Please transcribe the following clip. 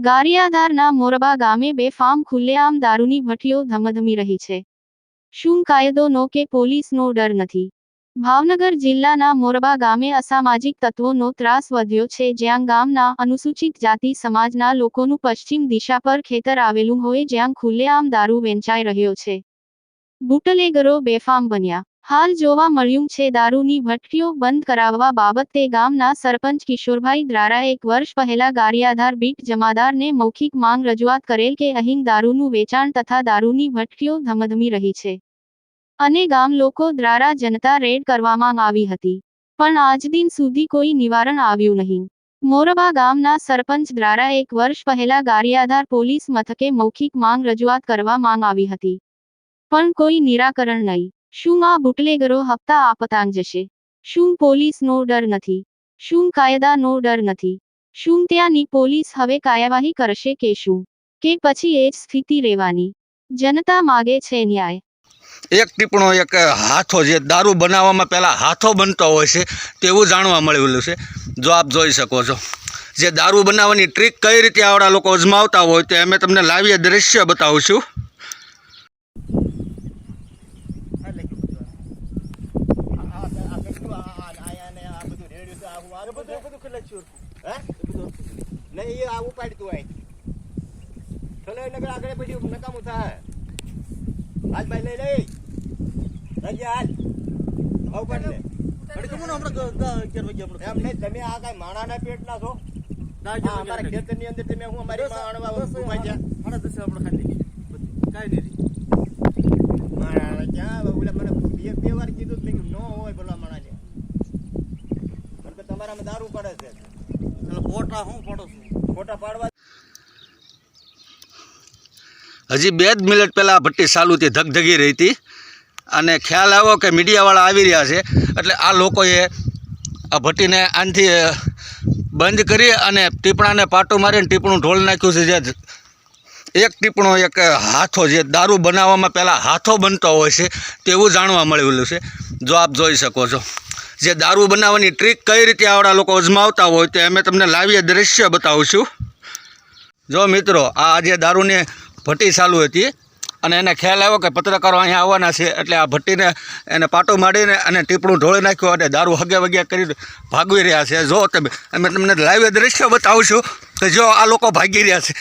ગારિયાધારના મોરબા ગામે બેફામ ખુલ્લેઆમ દારૂની ભઠ્ઠીઓ ધમધમી રહી છે. શું કાયદોનો કે પોલીસનો ડર નથી? ભાવનગર જિલ્લાના મોરબા ગામે અસામાજિક તત્વોનો ત્રાસ વધ્યો છે જ્યાં ગામના અનુસૂચિત જાતિ સમાજના લોકોનું પશ્ચિમ દિશા પર ખેતર આવેલું હોય જ્યાં ખુલ્લેઆમ દારૂ વેચાઈ રહ્યો છે. બુટલેગરો બેફામ બન્યા. હાલ જોવા મળ્યું છે, દારૂની ભઠ્ઠીઓ બંધ કરાવવા બાબતે ગામના સરપંચ કિશોરભાઈ દ્વારા એક વર્ષ પહેલા ગારિયાધાર બીટ જમાદારને મૌખિક માંગ રજૂઆત કરેલ કે અહીં દારૂનું વેચાણ તથા દારૂની ભઠ્ઠીઓ ધમધમી રહી છે. અને ગામ લોકો દ્વારા જનતા રેડ કરવામાં આવી હતી. પણ આજ દિન સુધી કોઈ નિવારણ આવ્યું નહીં. મોરબા ગામના સરપંચ દ્વારા એક વર્ષ પહેલા ગારિયાધાર પોલીસ મથકે મૌખિક માંગ રજૂઆત કરવા માંગ આવી હતી. પણ કોઈ નિરાકરણ નહીં. શું આ બુટલેગરો હપ્તા આપતાંગ જશે શું પોલીસનો ડર નથી? શું કાયદાનો ડર નથી? શું ત્યાંની પોલીસ હવે કાર્યવાહી કરશે કે શું? કે પછી એ જ સ્થિતિ રહેવાની? જનતા માગે છે ન્યાય. એક ટીપણો એક હાથો જે દારૂ બનાવવામાં પહેલાં હાથો બનતો હોય છે, તેવું જાણવા મળેલું છે. જો આપ જોઈ શકો છો. જે દારૂ બનાવવાની ટ્રીક કઈ રીતે આવડા લોકો અજમાવતા હોય તે અમે તમને લાવીએ દ્રશ્ય બતાવું છું. નહીં એ આવું પાડતું હોય. ચલો એ નગર આગળ પછી નકામું થાય. હાલ ભાઈ લઈ લઈ. લઈ હાલ. ભાવ પાડ લે. એમ નહીં તમે આ કઈ માણાના પેટ ના છો હા, અમારા ખેતરની અંદર તમે હું અમારી માણવા ઊભા નહીં મારા ક્યાં? ઓલા મને બે બે વાર કીધું કારણ કે તમારામાં દારૂ પડે છે? ફોટા પાડવા હજી બે જ મિનિટ પહેલાં આ ભઠ્ઠી ચાલુ હતી ધગધગી રહી હતી. અને ખ્યાલ આવ્યો કે મીડિયાવાળા આવી રહ્યા છે. એટલે આ લોકોએ આ ભઠ્ઠીને આનથી બંધ કરી અને ટીપણાને પાટું મારીને ટીપણું ઢોળ નાખ્યું છે. જે એક ટીપણો એક હાથો જે દારૂ બનાવવામાં પહેલાં હાથો બનતો હોય છે તેવું જાણવા મળેલું છે. જો આપ જોઈ શકો છો. જે દારૂ બનાવવાની ટ્રીક કઈ રીતે આવડા લોકો અજમાવતા હોય તે અમે તમને લાવીએ દ્રશ્ય બતાવીશું. જો મિત્રો, આ જે દારૂની ભટ્ટી ચાલુ હતી અને એને ખ્યાલ આવ્યો કે પત્રકારો અહીંયા આવવાના છે, એટલે આ ભટ્ટીને એને પાટો મારીને અને ટીપણું ઢોળી નાખ્યું અને દારૂ હગે વગે કરી ભાગવી રહ્યા છે. જો તમે, અમે તમને લાઈવ દ્રશ્ય બતાવશું કે જો આ લોકો ભાગી રહ્યા છે.